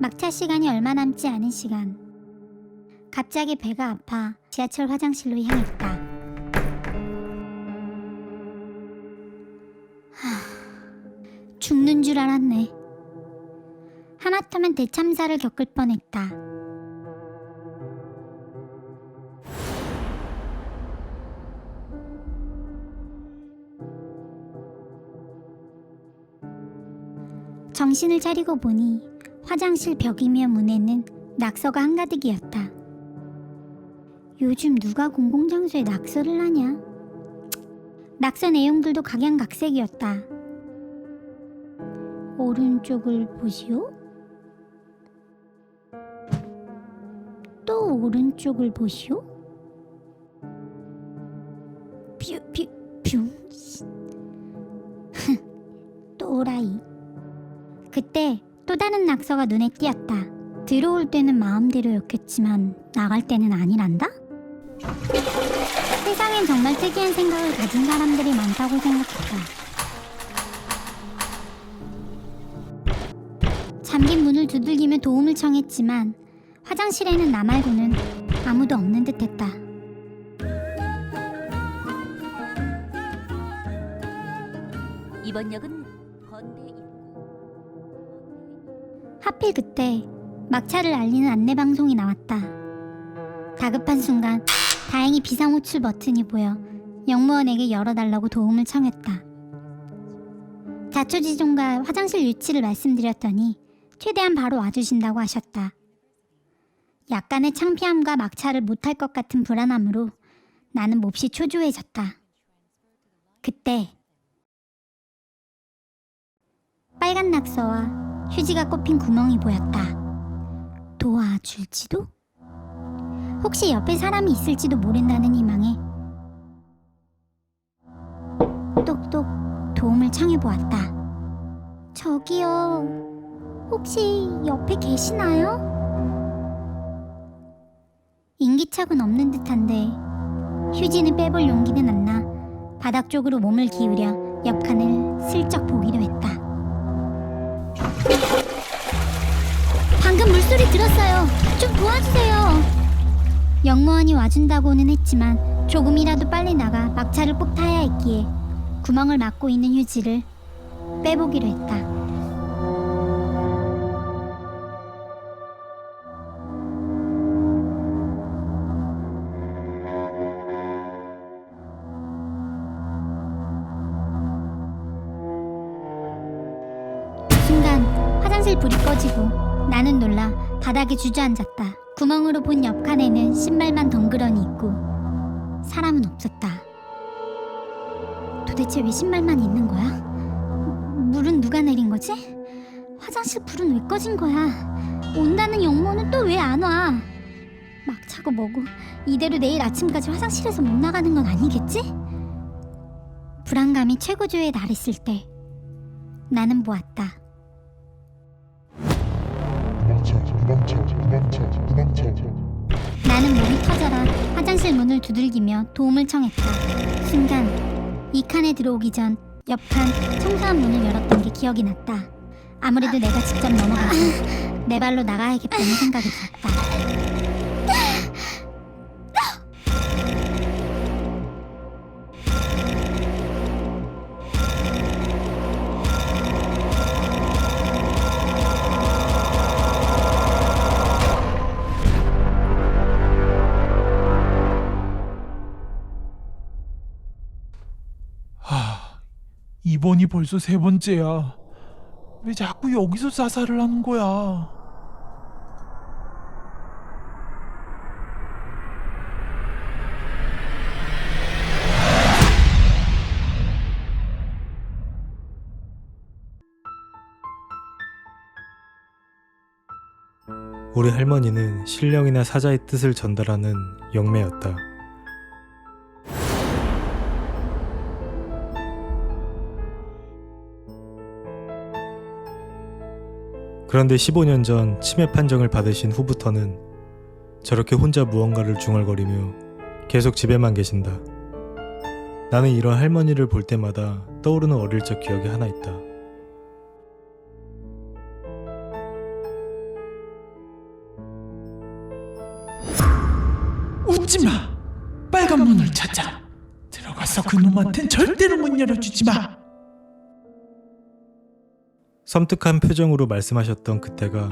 막차 시간이 얼마 남지 않은 시간. 갑자기 배가 아파 지하철 화장실로 향했다. 하, 죽는 줄 알았네. 하마터면 대참사를 겪을 뻔했다. 정신을 차리고 보니 화장실 벽이며 문에는 낙서가 한가득이었다. 요즘 누가 공공장소에 낙서를 하냐? 낙서 내용들도 각양각색이었다. 오른쪽을 보시오. 또 오른쪽을 보시오. 뷰, 뷰, 뷰. 또라이. 그때 또 다른 낙서가 눈에 띄었다. 들어올 때는 마음대로였겠지만 나갈 때는 아니란다? 세상엔 정말 특이한 생각을 가진 사람들이 많다고 생각했다. 잠긴 문을 두들기며 도움을 청했지만 화장실에는 나 말고는 아무도 없는 듯했다. 이번 역은 하필 그때 막차를 알리는 안내 방송이 나왔다. 다급한 순간 다행히 비상 호출 버튼이 보여 영무원에게 열어달라고 도움을 청했다. 자초지종과 화장실 위치를 말씀드렸더니 최대한 바로 와주신다고 하셨다. 약간의 창피함과 막차를 못할 것 같은 불안함으로 나는 몹시 초조해졌다. 그때 빨간 낙서와 휴지가 꼽힌 구멍이 보였다. 도와줄지도? 혹시 옆에 사람이 있을지도 모른다는 희망에 똑똑 도움을 청해 보았다. 저기요, 혹시 옆에 계시나요? 인기척은 없는 듯한데 휴지는 빼볼 용기는 안 나 바닥 쪽으로 몸을 기울여 옆 칸을 슬쩍 보기로 했다. 방금 물소리 들었어요. 좀 도와주세요. 영무원이 와준다고는 했지만 조금이라도 빨리 나가 막차를 꼭 타야 했기에 구멍을 막고 있는 휴지를 빼보기로 했다. 불이 꺼지고 나는 놀라 바닥에 주저앉았다. 구멍으로 본 옆칸에는 신발만 덩그러니 있고 사람은 없었다. 도대체 왜 신발만 있는 거야? 물은 누가 내린 거지? 화장실 불은 왜 꺼진 거야? 온다는 영모는 또 왜 안 와? 막 차고 뭐고 이대로 내일 아침까지 화장실에서 못 나가는 건 아니겠지? 불안감이 최고조에 달했을 때 나는 보았다. 나는 몸이 터져라 화장실 문을 두들기며 도움을 청했다. 순간 이 칸에 들어오기 전 옆칸 청소한 문을 열었던 게 기억이 났다. 아무래도 내가 직접 넘어가서 내 발로 나가야겠다는 생각이 들었다. 이번이 벌써 세 번째야. 왜 자꾸 여기서 자살을 하는 거야? 우리 할머니는 신령이나 사자의 뜻을 전달하는 영매였다. 그런데 15년 전 치매 판정을 받으신 후부터는 저렇게 혼자 무언가를 중얼거리며 계속 집에만 계신다. 나는 이런 할머니를 볼 때마다 떠오르는 어릴 적 기억이 하나 있다. 웃지 마. 빨간 문을 찾아. 들어가서 그 놈한텐 절대로 문 열어주지 마. 섬뜩한 표정으로 말씀하셨던 그때가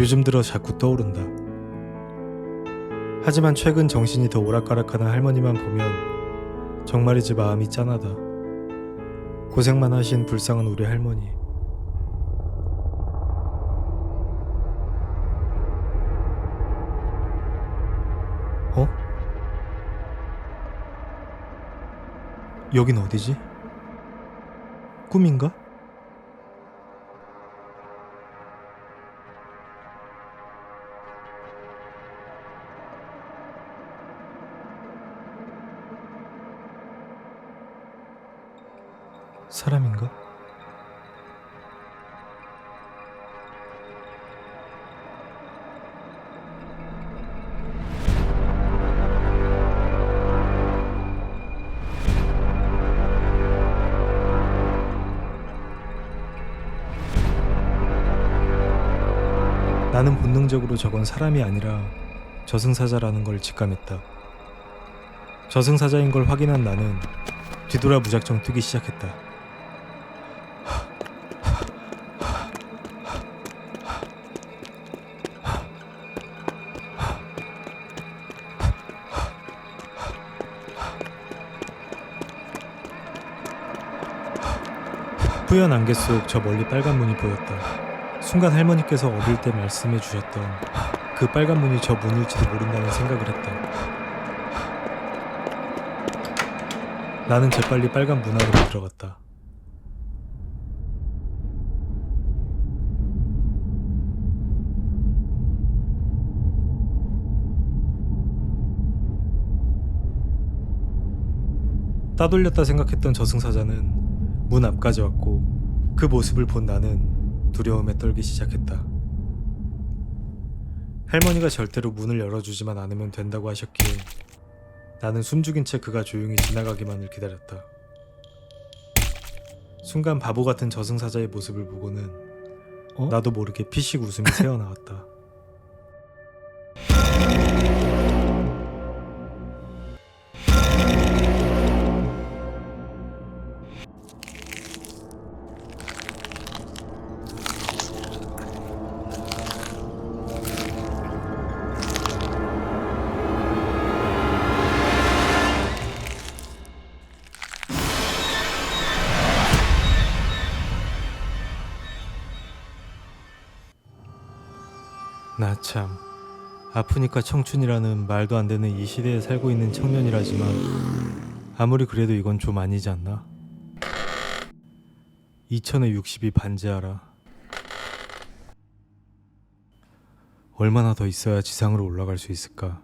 요즘 들어 자꾸 떠오른다. 하지만 최근 정신이 더 오락가락하는 할머니만 보면 정말이지 마음이 짠하다. 고생만 하신 불쌍한 우리 할머니. 어? 여긴 어디지? 꿈인가? 사람인가? 나는 본능적으로 저건 사람이 아니라 저승사자라는 걸 직감했다. 저승사자인 걸 확인한 나는 뒤돌아 무작정 뛰기 시작했다. 뿌연 안개 속 저 멀리 빨간 문이 보였다. 순간 할머니께서 어릴 때 말씀해 주셨던 그 빨간 문이 저 문일지도 모른다는 생각을 했다. 나는 재빨리 빨간 문 안으로 들어갔다. 따돌렸다 생각했던 저승사자는 문 앞까지 왔고 그 모습을 본 나는 두려움에 떨기 시작했다. 할머니가 절대로 문을 열어주지만 않으면 된다고 하셨기에 나는 숨죽인 채 그가 조용히 지나가기만을 기다렸다. 순간 바보 같은 저승사자의 모습을 보고는 나도 모르게 피식 웃음이 새어나왔다. 나참 아프니까 청춘이라는 말도 안 되는 이 시대에 살고 있는 청년이라지만 아무리 그래도 이건 좀 아니지 않나? 2000에 60이 반지하라. 얼마나 더 있어야 지상으로 올라갈 수 있을까?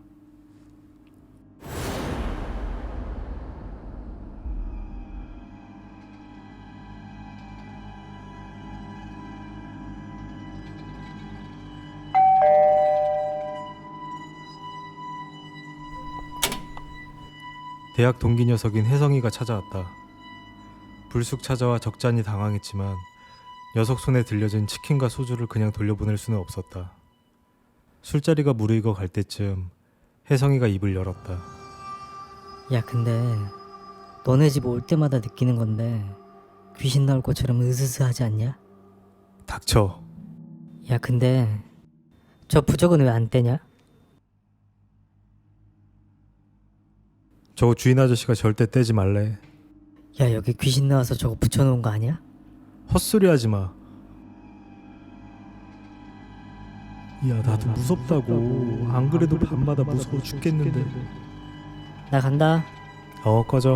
대학 동기 녀석인 혜성이가 찾아왔다. 불쑥 찾아와 적잖이 당황했지만 녀석 손에 들려진 치킨과 소주를 그냥 돌려보낼 수는 없었다. 술자리가 무르익어 갈 때쯤 혜성이가 입을 열었다. 야 근데 너네 집 올 때마다 느끼는 건데 귀신 나올 것처럼 으스스하지 않냐? 닥쳐. 야 근데 저 부적은 왜 안 떼냐? 저거 주인 아저씨가 절대 떼지 말래. 야 여기 귀신 나와서 저거 붙여놓은 거 아니야? 헛소리 하지 마. 야 나도 무섭다고. 안 그래도 밤마다 무서워 죽겠는데. 나 간다 어 꺼져.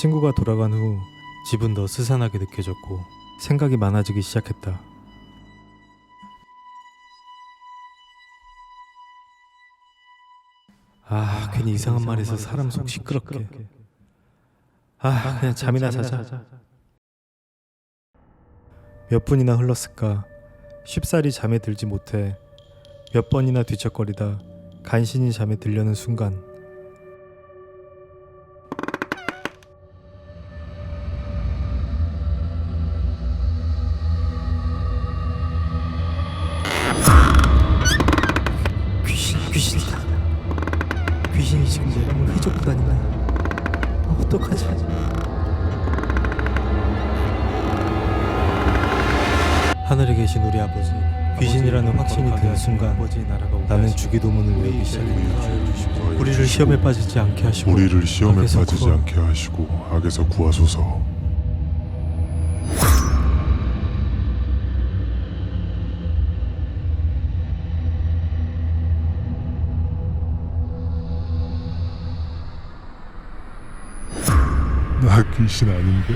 친구가 돌아간 후 집은 더 스산하게 느껴졌고 생각이 많아지기 시작했다. 아, 괜히 이상한 말해서 사람 속 시끄럽게. 아, 그냥 잠이나 자자. 몇 분이나 흘렀을까? 쉽사리 잠에 들지 못해 몇 번이나 뒤척거리다 간신히 잠에 들려는 순간 하늘에 계신 우리 아버지 귀신이라는 확신이 드는 순간 나는 주기도문을 외우기 시작했다 우리를 시험에 빠지지 않게 하시고 우리를 시험에 악에서 빠지지 구하- 않게 하시고 악에서 구하소서. 나 귀신 아닌데.